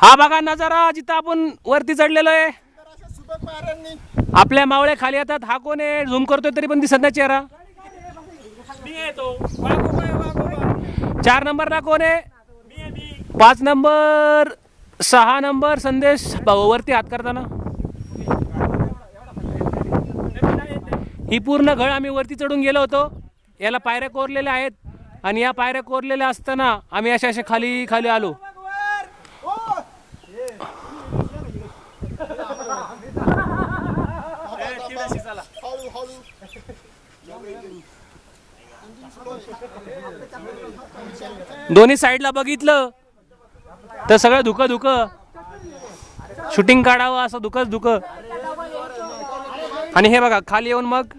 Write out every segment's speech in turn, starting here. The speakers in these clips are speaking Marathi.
हा बघा नजारा जिथं आपण वरती चढलेलो आहे. आपल्या मावळे खाली येतात. हा कोण आहे? झूम करतोय तरी पण दिसत नाही चेहरा. चार नंबरला कोण आहे? पाच नंबर सहा नंबर संदेश वरती हात करताना. ही पूर्ण घळ आम्ही वरती चढून गेलो होतो. याला पायऱ्या कोरलेल्या आहेत. आणि या पायऱ्या कोरलेल्या असताना आम्ही अशा अशा खाली खाली आलो. दोन्ही साईडला बघितलं तर सगळं धुकं धुकं. शूटिंग काढावं असं धुकंच धुकं. आणि हे बघा खाली येऊन मग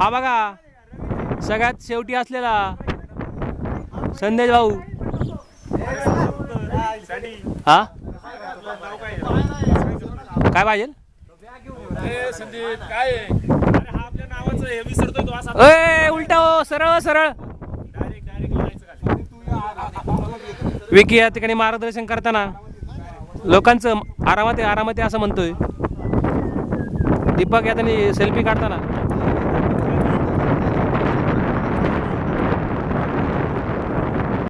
हा बघा. सगळ्यात शेवटी असलेला संदेश भाऊ. हा? काय पाहिजे? ए उलट हो, सरळ सरळ. विकी या ठिकाणी मार्गदर्शन करताना लोकांचं आरामात आहे आरामात आहे असं म्हणतोय. दीपक या सेल्फी काढताना.